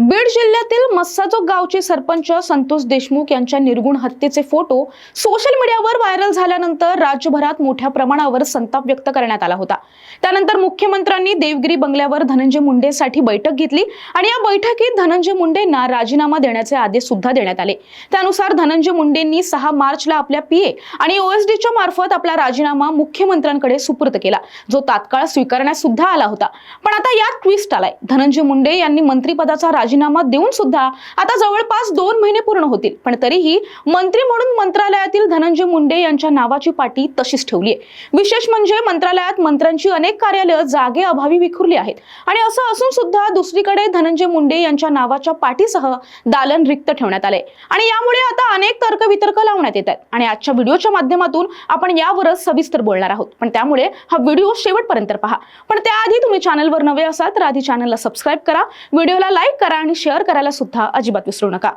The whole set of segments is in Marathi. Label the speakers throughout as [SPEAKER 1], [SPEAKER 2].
[SPEAKER 1] बीड जिल्ह्यातील मस्साजोग गावचे सरपंच संतोष देशमुख यांच्या निर्गुण हत्येचे फोटो सोशल मीडियावर व्हायरल झाल्यानंतर राज्यभरात मोठ्या प्रमाणावर संताप व्यक्त करण्यात आला होता. त्यानंतर मुख्यमंत्र्यांनी देवगिरी बंगल्यावर धनंजय मुंडेसाठी बैठक घेतली आणि या बैठकीत धनंजय मुंडेंना राजीनामा देण्याचे आदेश सुद्धा देण्यात आले. त्यानुसार धनंजय मुंडेंनी सहा मार्चला आपल्या पीए आणि ओएसडीच्या मार्फत आपला राजीनामा मुख्यमंत्र्यांकडे सुपूर्द केला जो तात्काळ स्वीकारण्यास सुद्धा आला होता. पण आता यात ट्विस्ट आलाय. धनंजय मुंडे यांनी मंत्रिपदाचा राजीनामा देऊन सुद्धा आता जवळपास दोन महिने पूर्ण होतील. पण तरीही मंत्री म्हणून मंत्रालयातील धनंजय मुंडे यांच्या नावाची पाटी तशीच ठेवली आहे विशेष म्हणजे मंत्रालयात मंत्र्यांची अनेक कार्यालयं जागे अभावी विखुरली आहेत. आणि असं असून सुद्धा दुसरीकडे धनंजय मुंडे यांच्या नावाच्या पाठीसह दालन रिक्त ठेवण्यात आले आणि यामुळे आता अनेक तर्कवितर्क लावण्यात येत आहेत. आणि आजच्या व्हिडिओच्या माध्यमातून आपण यावरच सविस्तर बोलणार आहोत. पण त्यामुळे हा व्हिडिओ शेवटपर्यंत पहा. पण त्याआधी तुम्ही चॅनलवर नवे असाल तर आधी चॅनलला सबस्क्राईब करा. व्हिडिओला लाईक करा. आणि शेअर करायला सुद्धा अजिबात विसरू नका.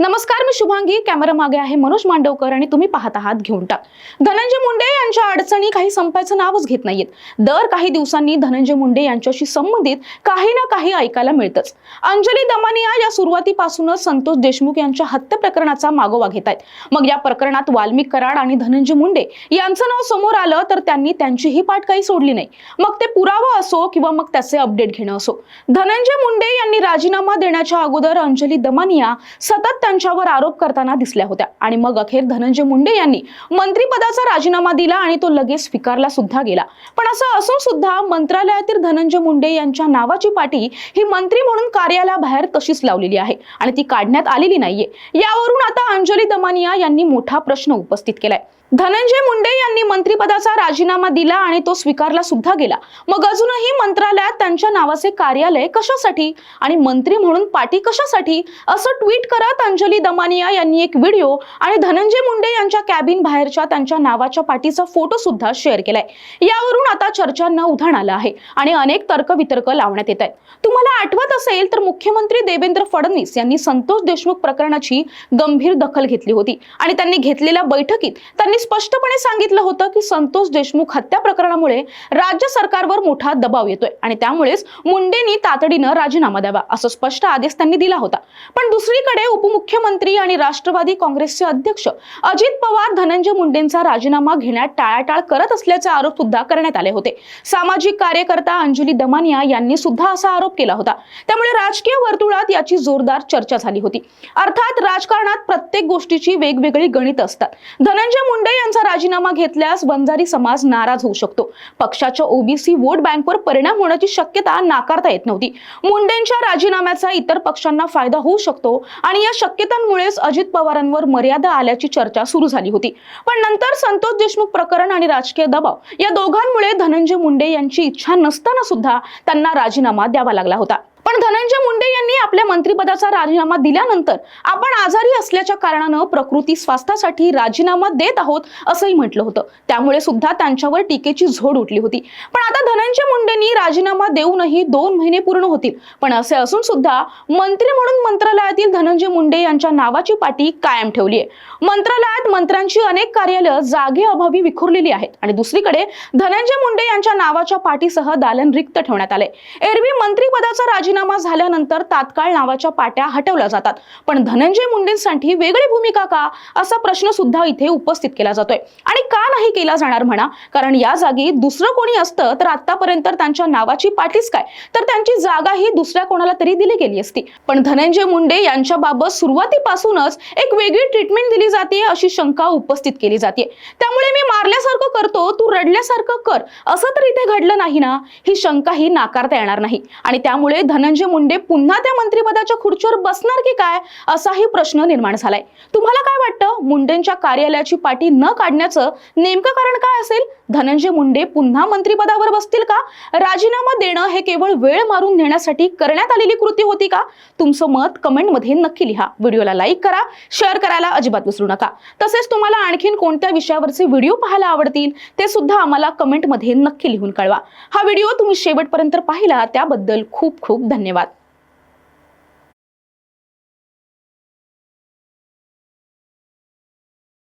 [SPEAKER 1] नमस्कार मी शुभांगी. कॅमेरा मागे आहे मनोज मांडवकर आणि तुम्ही पाहत आहात घेऊन टाक. धनंजय मुंडे यांच्या अडचणी काही संपायचं नावच घेत नाहीयेत. दर काही दिवसांनी धनंजय मुंडे यांच्याशी संबंधित काही ना काही ऐकायला मिळतच. अंजली दमानिया या सुरुवातीपासूनच संतोष देशमुख यांच्या हत्या प्रकरणाचा मागोवा घेत आहेत. मग या प्रकरणात वाल्मिक कराड आणि धनंजय मुंडे यांचं नाव समोर आलं तर त्यांनी त्यांचीही पाठ काही सोडली नाही. मग ते पुरावा असो किंवा मग त्याचे अपडेट घेणं असो. धनंजय मुंडे यांनी राजीनामा देण्याच्या अगोदर अंजली दमानिया सतत त्यांच्यावर आरोप करताना दिसल्या होत्या. आणि मग अखेर धनंजय मुंडे यांनी मंत्रिपदाचा राजीनामा दिला आणि तो लगेच स्वीकारला सुद्धा गेला. पण असं असून सुद्धा मंत्रालयातील धनंजय मुंडे यांच्या नावाची पाटी ही मंत्री म्हणून कार्यालयाबाहेर तशीच लावलेली आहे आणि ती काढण्यात आलेली नाहीये. यावरून आता अंजली दमानिया यांनी मोठा प्रश्न उपस्थित केलाय. धनंजय मुंडे यांनी मंत्रिपदाचा राजीनामा दिला आणि तो स्वीकारला सुद्धा गेला. मग अजूनही मंत्रालयात त्यांच्या नावाचे कार्यालय कशासाठी आणि मंत्री म्हणून पाठी कशासाठी असं ट्विट करत अंजली दमानिया यांनी एक व्हिडिओ आणि धनंजय मुंडे यांच्या कॅबिन बाहेरच्या त्यांच्या नावाच्या पाठीचा फोटो सुद्धा शेअर केलाय. यावरून आता चर्चांना उधाण आलं आहे आणि अनेक तर्कवितर्क लावण्यात येत आहेत. तुम्हाला आठवत असेल तर मुख्यमंत्री देवेंद्र फडणवीस यांनी संतोष देशमुख प्रकरणाची गंभीर दखल घेतली होती आणि त्यांनी घेतलेल्या बैठकीत त्यांनी स्पष्टपणे सांगितलं होतं की संतोष देशमुख हत्या प्रकरणामुळे राज्य सरकारवर मोठा दबाव येतोय आणि त्यामुळेच मुंडेंनी तातडीनं राजीनामा द्यावा असं स्पष्ट आदेश त्यांनी दिला होता. पण दुसरीकडे उपमुख्यमंत्री आणि राष्ट्रवादी काँग्रेसचे अध्यक्ष अजित पवार धनंजय मुंडेंचा राजीनामा घेण्यात टाळाटाळ करत असल्याचे आरोप सुद्धा करण्यात आले होते. सामाजिक कार्यकर्ता अंजली दमानिया यांनी सुद्धा असा आरोप केला होता. त्यामुळे राजकीय वर्तुळात याची जोरदार चर्चा झाली होती. अर्थात राजकारणात प्रत्येक गोष्टीची वेगवेगळी गणित असतात. धनंजय मुंडे यांचा राजीनामा घेतल्यास बंजारी समाज नाराज होऊ शकतो. पक्षाच्या ओबीसी वोट बँकवर परिणाम होण्याची शक्यता नाकारता येत नव्हती. मुंडेंच्या राजीनाम्याचा इतर पक्षांना फायदा होऊ शकतो आणि या शक्यतांमुळेच अजित पवारांवर मर्यादा आल्याची चर्चा सुरू झाली होती. पण नंतर संतोष देशमुख प्रकरण आणि राजकीय दबाव या दोघांमुळे धनंजय मुंडे यांची इच्छा नसताना सुद्धा त्यांना राजीनामा द्यावा लागला होता. पण धनंजय मुंडे यांनी आपल्या मंत्रिपदाचा राजीनामा दिल्यानंतर आपण आजारी असल्याच्या कारणानं प्रकृती स्वास्थ्यासाठी राजीनामा देत आहोत असंही म्हटलं होतं. त्यामुळे सुद्धा त्यांच्यावर टीकेची झोड उठली होती. पण आता धनंजय मुंडेंनी राजीनामा देऊनही दोन महिने पूर्ण होतील. पण असे असून सुद्धा मंत्री म्हणून मंत्रालयातील धनंजय मुंडे यांच्या नावाची पाटी कायम ठेवली आहे. मंत्रालयात मंत्र्यांची अनेक कार्यालय जागे अभावी विखुरलेली आहेत आणि दुसरीकडे धनंजय मुंडे यांच्या नावाच्या पाठीसह दालन रिक्त ठेवण्यात आले एरवी मंत्रिपदाचा राजीनामा झाल्यानंतर तात्काळ नावाच्या पाट्या हटवल्या जातात. पण धनंजय मुंडेंसाठी वेगळी भूमिका का? असा प्रश्न सुद्धा इथे उपस्थित केला जातोय. आणि का नाही केला जाणार म्हणा? कारण या जागी दुसरं कोणी असतं तर आतापर्यंत त्यांच्या नावाची पाठीच काय? तर त्यांची जागा ही दुसऱ्या कोणाला तरी दिली गेली असती. पण धनंजय मुंडे यांच्या बाबत सुरुवातीपासूनच एक वेगळी ट्रीटमेंट दिली जाते अशी शंका उपस्थित केली जाते त्यामुळे मी मारल्यासारखं करतो तू रडल्यासारखं कर. असं तर इथे घडलं नाही ना? ही शंका ही नाकारता येणार नाही. आणि त्यामुळे धन धनंजय मुंडे पुन्हा त्या मंत्रिपदाच्या खुर्चीवर बसणार की काय असाही प्रश्न निर्माण झालाय. तुम्हाला काय वाटतं? मुंडेंच्या कार्यालयाची पाठी न काढण्याचं नेमकं कारण काय असेल? धनंजय मुंडे पुन्हा मंत्रिपदावर बसतील का? राजीनामा देणं हे केवळ वेळ मारून नेण्यासाठी करण्यात आलेली कृती होती का? तुमचं मत कमेंटमध्ये नक्की लिहा. व्हिडिओला लाईक करा शेअर करायला अजिबात विसरू नका. तसेच तुम्हाला आणखीन कोणत्या विषयावरचे व्हिडिओ पाहायला आवडतील ते सुद्धा आम्हाला कमेंटमध्ये नक्की लिहून कळवा. हा व्हिडिओ तुम्ही शेवटपर्यंत पाहिला त्याबद्दल खूप खूप धन्यवाद.